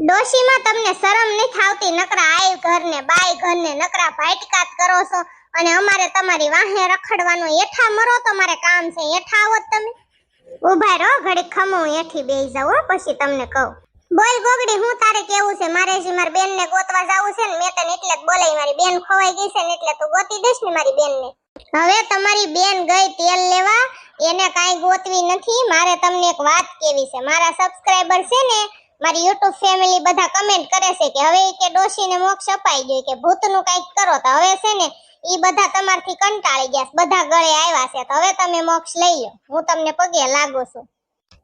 ડોશીમાં તમને શરમ નહીં થાવતી નકરા આય ઘરને, બાય ઘરને નકરા ભાટકાત કરો છો અને અમારે તમારી વાહે રખડવાનું એઠા મરો તમારે કામ છે એઠા આવો તમે. ઊભા રહો ઘડી ખમો એઠી બેસી જાવ પછી તમને કહું. બોલ ગોગડી, હું તારે કેવું છે? મારે જે મારી બેન ને ગોતવા જાવું છે ને, મેં તને એટલે જ બોલાવી મારી બેન ખોવાઈ ગઈ છે ને, એટલે તું ગોતી દઈશ ને મારી બેન ને હવે તમારી બેન ગઈ તેલ લેવા, એને કાંઈ ગોતવી નથી, મારે તમને એક વાત કેવી છે? મારા સબસ્ક્રાઇબર છે ને મારી યુટ્યુબ ફેમિલી બધા કમેન્ટ કરે છે કે હવે કે ડોશીને મોક્ષ અપાઈ ગયો કે ભૂતનું કંઈક કરો તો હવે છે ને એ બધા તમારથી કંટાળી ગયા બધા ગળે આવ્યા છે. તો હવે તમે મોક્ષ લઈ લો. હું તમને પગે લાગુ છું.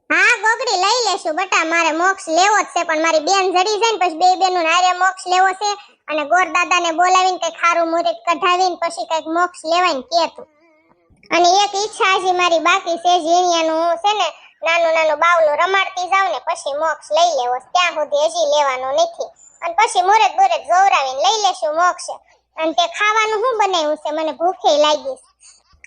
હા, ગોગડી લઈ લેશું બટા, મારે મોક્ષ લેવો જ છે, પણ મારી બેન જડી જાય ને પછી બે બેનું નારે મોક્ષ લેવો છે અને ગોર દાદાને બોલાવીને કંઈક ખારું મુહૂર્ત કઢાવીને પછી કંઈક મોક્ષ લેવાય ને કેતું અને એક ઈચ્છા હજી મારી બાકી છે, ઝીણિયાનું હું છે ને નાનું નાનું બાવલું રમાડતી જાઉં ને પછી મોક્ષ લઈ લેવો. ત્યાં સુધી હજી લેવાનો નથી. અને પછી મુરત બુરત ગૌરાવીને લઈ લેશું મોક્ષ. અને તે ખાવાનું શું બનાવ્યું છે? મને ભૂખે લાગી.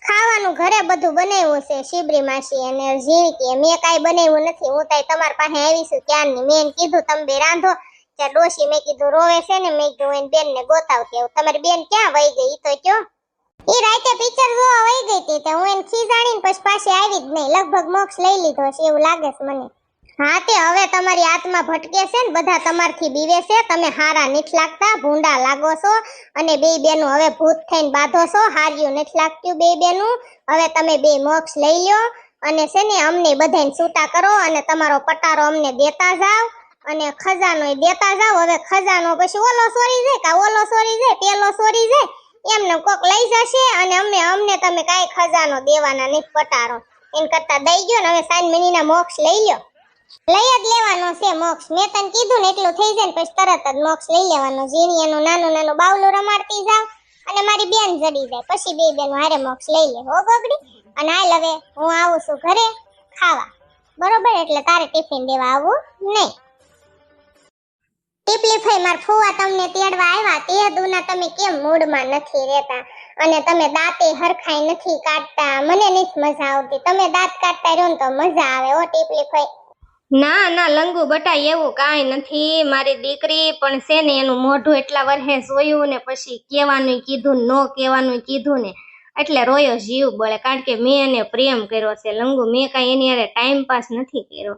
ખાવાનું ઘરે બધું બનાવ્યું છે, શિબરી માસી અને ઝીણકી. મેં કાંઈ બનાવ્યું નથી. હું તાઈ તમારી પાસે આવી છું ક્યારની મેં કીધું, તમે બે રાંધો. ત્યાં ડોશી મેં કીધું, રોવે છે ને? મેં કીધું બેન ને ગોતાવતી આવું. તમારી બેન ક્યાં વહી ગઈ? તો કયો? ઈ રાતે પિક્ચર જોવા વહી ગઈ હતી તે હું એને ખીજાણી ને પછી પાછી આવી જ નહીં. લગભગ મોક્ષ લઈ લીધો છે એવું લાગે છે મને. હા તે હવે તમારી આત્મા ભટકે છે ને, બધા તમારથી બીવે છે. તમે હારા નથી લાગતા, ભૂંડા લાગો છો અને બે બેનું હવે ભૂત થઈને બાંધો છો. હાર્યું નથી લાગતું બે બેનું. હવે તમે બે મોક્ષ લઈ લ્યો અને છે ને અમને બધાને છૂટા કરો અને તમારો પટારો અમને દેતા જાઓ અને ખજાનો દેતા જાવ હવે ખજાનો પછી ઓલો સોરી જાય કા ઓલો સોરી જાય, પેલો સોરી જાય? એમને કોક લઈ જશે અને અમને અમને તમે કાંઈ ખજાનો દેવાના નહીં, પટારો. એન કરતા દઈ ગયો ને હવે સાઈન મહિના મોક્ષ લઈ લ્યો. લઈ જ લેવાનો છે મોક્ષ. મેં તને કીધું ને એટલું થઈ જાય ને પછી તરત જ મોક્ષ લઈ લેવાનો. એનું નાનું નાનું બાવલું રમાડતી જાવ અને મારી બેન જડી જાય. પછી બે બેન હારે મોક્ષ લઈ લે. હો ગગડી? અને હાલ હવે હું આવું છું ઘરે ખાવા. બરોબર? એટલે તારે ટિફિન દેવા આવું નહીં. ટીપલી ફઈ માર ફુવા તમને તેડવા આવ્યા, તે દુના તમે કેમ મૂડમાં નથી રહેતા? અને તમે દાંતે હરખાઈ નથી કાઢતા, મને નથી મજા આવતી. તમે દાંત કાઢતા રહ્યો તો મજા આવે ઓ ટીપલીફાઈ ના ના, લંગુ બટા એવું કાંઈ નથી. મારી દીકરી પણ છે ને, એનું મોઢું એટલા વર્ષે જોયું ને પછી કહેવાનું કીધું ન કહેવાનું કીધું ને, એટલે રોયો જીવ બળે કારણ કે મેં એને પ્રેમ કર્યો છે. લંગુ, મેં કાંઈ એની હારે ટાઈમ પાસ નથી કર્યો.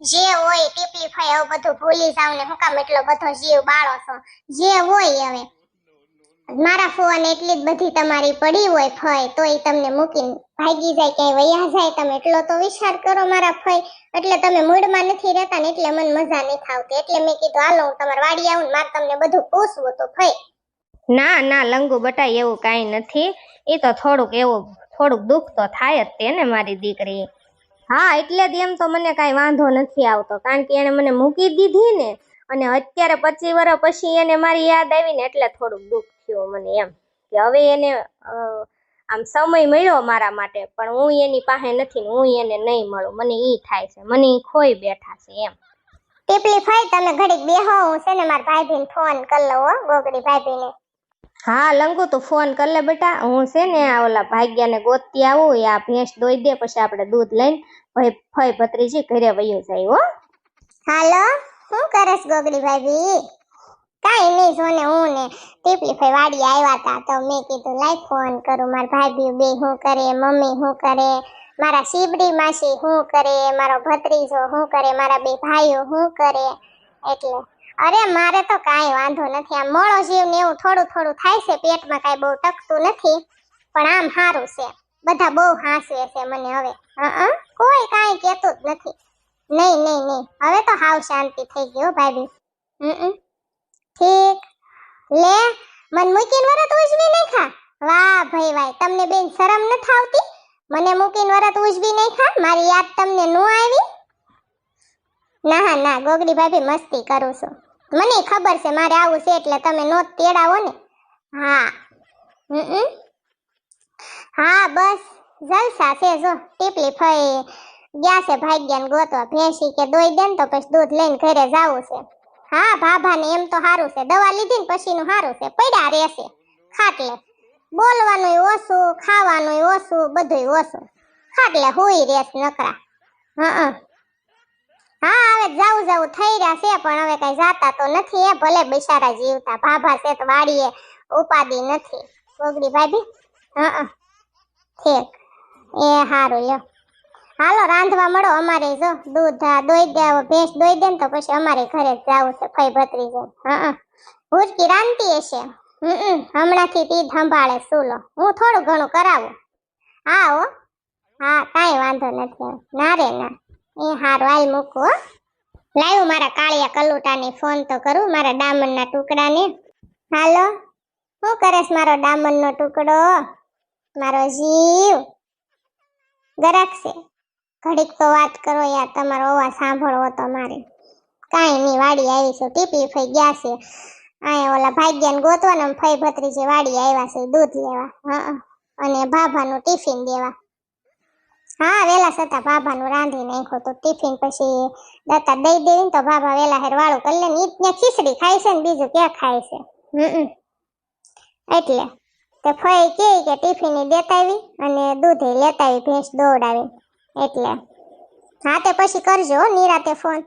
જે હોય ટીપલી ફઈ, આવું બધું ભૂલી જાવ ને. હું કામ એટલો બધો જીવ બાળો છો. જે હોય હવે. મારા ફુવાને એટલી જ બધી તમારી પડી હોય ફઈ તોય તમને મૂકીને ભાગી જાય ક્યાંય વયા જાય. તમે એટલો તો વિચાર કરો મારા ફઈ. એટલે તમે મૂડમાં નથી રહેતા ને એટલે મને મજા નહીં થાવતી એટલે મેં કીધું, હાલો, હું તમારે વાડી આવું મારે તમને બધું પૂછવું તો ફઈ. ના ના, લંગુ બટા એવું કાંઈ નથી. એ તો થોડુંક એવું, થોડુંક દુઃખ તો થાય જ તે ને મારી દીકરી હા, એટલે જ એમ તો મને કાંઈ વાંધો નથી આવતો. કારણ કે એણે મને મૂકી દીધી ને, અને અત્યારે પચીસ વર્ષ પછી એને મારી યાદ આવી ને એટલે થોડુંક દુઃખ થયું મને એમ. કે હવે એને આમ સમય મળ્યો મારા માટે, પણ હું એની પાસે નથી ને હું એને નહીં મળું. મને ઈ થાય છે. મને ઈ ખોઈ બેઠા છે એમ. ટીપલી ફાઈ, તમે ઘડીક બેહો, હું છે ને મારા ભાઈભીને ફોન કરી લઉં હો ભાઈ ભાઈભીને હા, લંગુ તું ફોન કર લે બેટા. હું છે ને આ ઓલા ભાગ્યાને ગોતતી આવું આ ભેંસ દોઈ દે, પછી આપણે દૂધ લઈને ભાઈ ફઈ ભત્રીજી ઘરે વયું જાય, હો. હાલો, શું કરસ ગોગડી ભાભી? કાંઈ નહીં, સોને હું ને ટીપલી ફઈ વાડી આવ્યા હતા તો મેં કીધું, લાઈ ફોન કરું, મારા ભાભી બે શું કરે, મમ્મી શું કરે, મારા શીબડી માસી શું કરે, મારો ભત્રીજો શું કરે, મારા બે ભાઈઓ શું કરે, એટલે અરે, મારે તો કાંઈ વાંધો નથી. આમ મોળો જીવ ને એવું થોડું થોડું થાય છે, પેટમાં કાંઈ બહુ ટકતું નથી, પણ આમ સારું છે. બધા બહુ હાંસવે છે મને હવે. હા કોઈ કાંઈ કહેતું જ નથી. નહીં નહીં નહીં. હવે તો હાવ શાંતિ થઈ ગઈ ભાભી. ઠીક. લે, મન મૂકીને વરત ઉજવી નહીં ખા વાહ, ભાઈ ભાઈ તમને બેન શરમ ન આવતી? મને મૂકીને વરત ઉજવી નહીં ખા મારી યાદ તમને નો આવી? ના ના, ગોગડી ભાભી, મસ્તી કરું છું. મને ખબર છે, મારે આવું છે એટલે તમે નો તેડાવો ને. હા. હમ હા, બસ. જલસા છે, જો. ટીપલી ફઈ ગયા છે ભાગ્યાને ગોતવા ભેંસી કે દોઈ દે ને તો પછી દૂધ લઈને ઘરે જાવું છે. હા, ભાભાને એમ તો સારું છે. દવા લીધી ને પછીનું સારું છે. પડ્યા રહેશે. ખાટલે. બોલવાનું ઓછું ખાવાનું ઓછું બધું ઓછું. ખાટલે હુઈ રહેશે નકરા. હા જાવું જાવું થઈ રહ્યા છે, પણ હવે કઈ જાતા તો નથી એ ભલે બિચારા જીવતા. ભાભા છે તો વાડીએ ઉપાદી નથી. ગોગડી ભાભી? હા ઠીક. એ સારું લ્યો. હાલો, રાંધવા મળો અમારે જો. દૂધ દોઈ દે ભેંસ દોઈ દે તો પછી અમારે ઘરે જ જાવું છે, ફઈ ભત્રી જાય હા. ભૂજકી રાંધતી હશે? હમ હમણાંથી તી સંભાળે સુલો. હું થોડું ઘણું કરાવું. હા, હો. હા, કાંઈ વાંધો નથી. ના રે, ના. એ હારું, હાલ મૂકું, હો. લાવ્યું મારા કાળિયા કલુટાની ફોન તો કરું, મારા ડામરના ટુકડાને. હાલો શું કરેસ મારો ડામરનો ટુકડો? મારો જીવ. ગરાક છે ઘડીક તો વાત કરો યાર, તમારો અવાજ સાંભળવો તો મારે. કાંઈ નહીં, વાડી આવી છું, ટીપી ફઈ ગયા છે. અહીંયા ઓલા ભાગ્યાને ગોતવાને ફઈ ભત્રીજી વાડી આવ્યા છે, દૂધ લેવા. હા. અને ભાભાનું ટિફિન દેવા. હા વેલા છતાં ભાભાનું રાંધી નાખ્યો તો ટિફિન પછી દાતા દઈ દે તો ભાભા વેલા હેર વાળું કરી લે ને ઈ ત્યાં ખીચડી ખાય છે ને બીજું ક્યાં ખાય છે? હમ એટલે તે ફઈ કે કે ટિફિન દેતા આવી અને દૂધ લેતા આવી ભેંસ દોડાવી. એટલે હા તે પછી કરજો નિરાતે ફોન.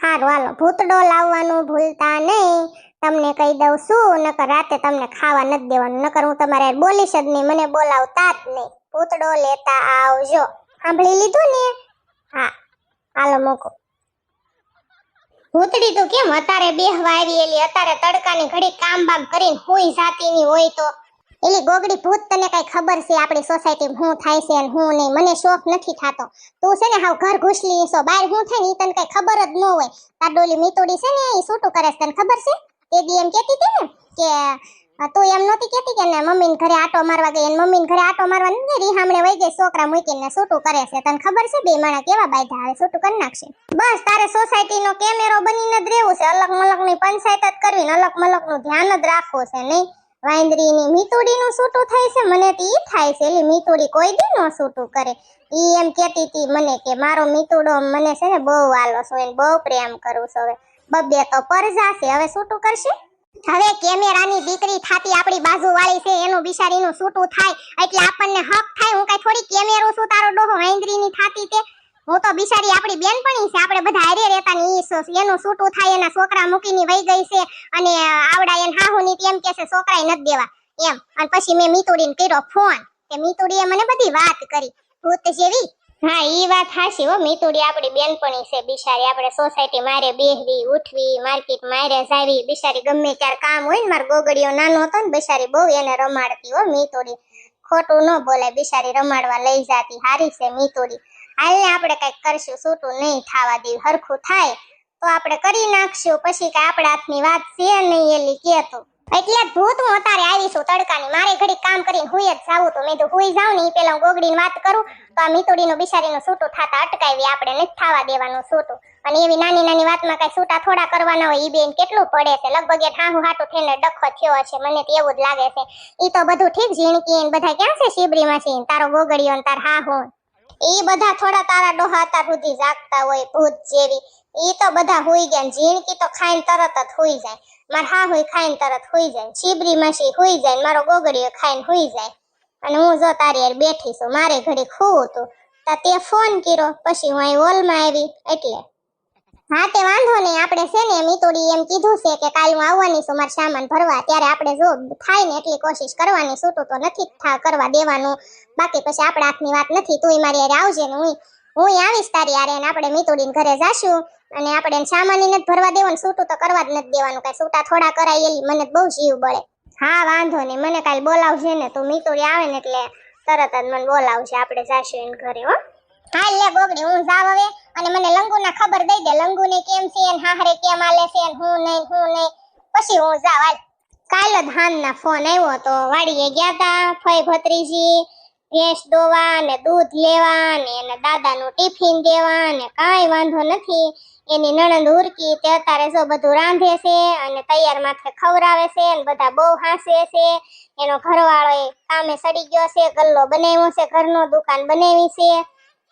હારું હાલો. ભૂતડો લાવવાનું ભૂલતા નહીં. તમને કહી દઉં શું નકર રાતે તમને ખાવા નથી દેવાનું. નકર હું તમારે બોલીશ જ નહીં મને બોલાવતા જ નહીં. ભૂતડો લેતા આવજો. સાંભળી લીધું ને? હા, હાલો મોકો. ભૂતડી તો કેમ અતારે બેહવા અત્યારે તડકાની ઘડી કામ બામ કરીને હુઈ જાતીની હોય તો. એલી ગોગડી ભૂત તને કઈ ખબર છે આપણી સોસાયટી હું થાય છે અને હું નહીં? મને શોખ નથી થાતો. તું છે ને હાવ ઘર ઘૂસલી છો બહાર હું થાય ને ઈ તને કઈ ખબર જ ન હોય. તાર ડોલી મીતોડી છે ને એ છૂટું કરે છે, તને ખબર છે? તે દી એમ કહેતી હતી ને કે તું એમ નહોતી કહેતી કે ને મમ્મીને ઘરે આટો મારવા ગઈ અને મમ્મીને ઘરે આટો મારવા નથી ગઈ, રીહામણે વહી ગઈ, છોકરા મૂકીને છૂટું કરે છે. તને ખબર છે બે માણા કેવા બાયધા આવે? છૂટું કરી નાખશે. બસ, તારે સોસાયટીનો કેમેરો બનીને જ રહેવું છે. અલગ મલકની પંચાયત જ કરવી અલગ મલકનું ધ્યાન જ રાખવું છે નહીં? વાંદરીની મીતુડીનું છૂટું થાય છે? મને તો ઈ થાય છે. એટલે મીતુડી કોઈ દી નો છૂટું કરે. ઈ એમ કહેતી હતી મને કે, મારો મીતુડો મને છે ને બહુ આલો છો એને બહુ પ્રેમ કરું છું હવે. બબ્બે તો પરજા છે. હવે છૂટું કરશે? હવે કેમેરાની દીકરી થાતી આપણી બાજુ વાળી છે, એનું બિચારીનું છૂટું થાય, એટલે આપણને હક થાય. હું કઈ થોડી કેમેરો છું, તારો ડોહો વાંદરીની થાતી તે. હું તો બિચારી આપણી બેનપણી છે, આપણે બધા હારે રહેતા ને એનું છૂટું થાય, એના છોકરા મૂકીને વહી ગઈ છે, અને આવડા એને હાહુની તેમ કે છે છોકરાએ નથી દેવા. એમ. અને પછી મેં મીતુડીને કર્યો ફોન. કે મીતુડીએ મને બધી વાત કરી. ભૂત જેવી હા, ઈ વાત હાશી હો. મીતુડી આપણી બેનપણી છે, બિચારી. આપણે સોસાયટી મારે બેહવી, ઉઠવી, માર્કેટ મારે જાવી. બિચારી ગમે ત્યારે કામ હોય ને, મારો ગોગડીઓ નાનો હતો ને, બિચારી બહુ એને રમાડતી હો, મીતુડી. ખોટું ન બોલે બિચારી રમાડવા લઈ જાતી. હારી છે મીતુડી. હાલ આપણે કંઈક કરશું છૂટું નહીં થવા દેવું. હરખું થાય તો આપણે કરી નાખશું. પછી કે આપણા હાથની વાત છે નહીં, એલી કેતો એટલે ભૂત હું અતારે આવી છું તડકાની. મારે ઘડી કામ કરીને હુઈ જ જાવું તો. મેં તો હુઈ જાઉં ને એ પેલા હું વાત કરું. તો આ મીતુડીનું બિચારીનું છૂટું થતા અટકાવી આપણે નથી થવા દેવાનું છૂટું અને એવી નાની નાની વાતમાં કઈ છૂટા થોડા કરવાના હોય એ બેન કેટલું પડે છે. લગભગ એ ઠાહું હાટું થઈને ડખો થયો છે મને તો એવું જ લાગે છે. ઈ તો બધું ઠીક ઝીણકી બધા ક્યાં છે શિબરીમાં છે? તારો ગોગડીઓ તાર હા હું ઈ બધા થોડા તારા ડોહા તાર સુધી જાગતા હોય ભૂત જેવી. એ તો બધા હુઈ ગયા ઝીણકી તો ખાઈને તરત જ હુઈ જાય. માર હા હોય ખાઈને તરત હોઈ જાય છીબરી માસી હોઈ જાય મારો ગોગડીઓ ખાઈને હોઈ જાય. અને હું જો તારી યાર બેઠી છું, મારે ઘડી ખુવું હતું. તા તે ફોન કર્યો, પછી હું અહીં હોલમાં આવી, એટલે. હા, તે વાંધો નહીં, આપણે છે ને મીતોડી એમ કીધું છે કે કાલ હું આવવાની છું, મારા સામાન ભરવા. ત્યારે આપણે જો થાય ને એટલી કોશિશ કરવાની છૂટું તો નથી થા, કરવા દેવાનું. બાકી પછી આપણા હાથની વાત નથી તું મારી હારે આવજે ને હું હું આવીશ તારી અને આપણે મીતોડીને ઘરે જાશું. અને આપણે એને સામાની નથી ભરવા દેવાનું છૂટું તો કરવા જ નથી દેવાનું. કાંઈ છૂટા થોડા કરાયેલી મને બહુ જીવ બળે. હા, વાંધો નહીં. મને કાલ બોલાવશે ને તું મીતોડી આવે ને એટલે તરત જ મને બોલાવશે આપણે જાશું એને ઘરે, હો. હા લે ગોગડી, હું જાવ હવે. અને મને લંગુના ખબર દઈ દે, લંગુને કેમ છે ને હાહરે કેમ આલે છે હું નહીં હું નહીં. પછી હું જાવ હાલ. કાલ જ હાનના ફોન આવ્યો તો વાડીએ ગયા તા ફઈ ભત્રીજી, ભેંસ દોવા ને દૂધ લેવા ને એના દાદાનું ટિફિન દેવા ને કાંઈ વાંધો નથી. એની નણંદ ઉરકી તે અત્યારે જો બધું રાંધે છે અને તૈયાર માથે ખવરાવે છે અને બધા બહુ હાંસે છે. એનો ઘરવાળો એ કામે સડી ગયો છે, ગલ્લો બનાવ્યો છે, ઘરનો દુકાન બનાવી છે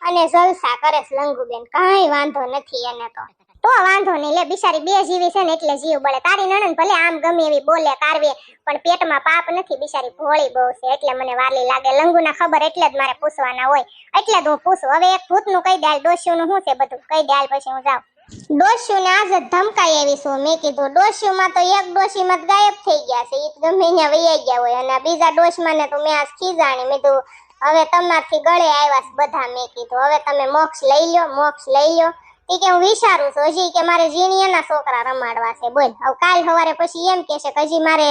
અને જલસા કરે છે લંગુબેન. કાંઈ વાંધો નથી એને તો. તો વાંધો નહીં, લે બિચારી બે જીવી છે ને એટલે જીવ બળે. તારી નણંદ ભલે આમ ગમે એવી બોલે, કારવે, પણ પેટમાં પાપ નથી. બિચારી ભોળી બહુ છે, એટલે મને વાલી લાગે. લંગુના ખબર એટલે જ મારે પૂછવાના હોય. એટલે જ હું પૂછું. હવે એક ભૂતનું કહી દે ડોશીનું શું છે બધું? કહી દે પછી હું જાઉં. ડોસ્યું ને આજે ધમકાઈ આવી મેં કીધું ડોસ્યુમાં તો એક ડોશીમાં ગાયબ થઈ ગયા છે. એ ગમે ત્યાં વૈયા ગયા હોય અને બીજા ડોશમાં ને તો મેં આજ ખીજાણી મેં કીધું, હવે તમારથી ગળે આવ્યા છે બધા. મેં કીધું, હવે તમે મોક્ષ લઈ લ્યો, મોક્ષ લઈ લ્યો. એ કે, હું વિચારું છું, હજી કે મારે જીણીયાના છોકરા રમાડવા છે. બોલ, હવે કાલ સવારે પછી એમ કહેશે કે હજી મારે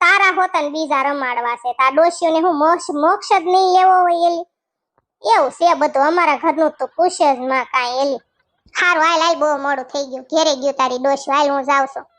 તારા હોતા ને બીજા રમાડવા છે. તા ડોશીઓને હું મોક્ષ મોક્ષ જ નહીં લેવો હોય એલી? એવું છે બધું. અમારા ઘરનું તો પૂછે જ માં કાંઈ એલી. હારું, હાલ હાલ, બહુ મોડું થઈ ગયું. ઘેરે ગયું તારી ડોશ. હાલ, હું જાઉં છું.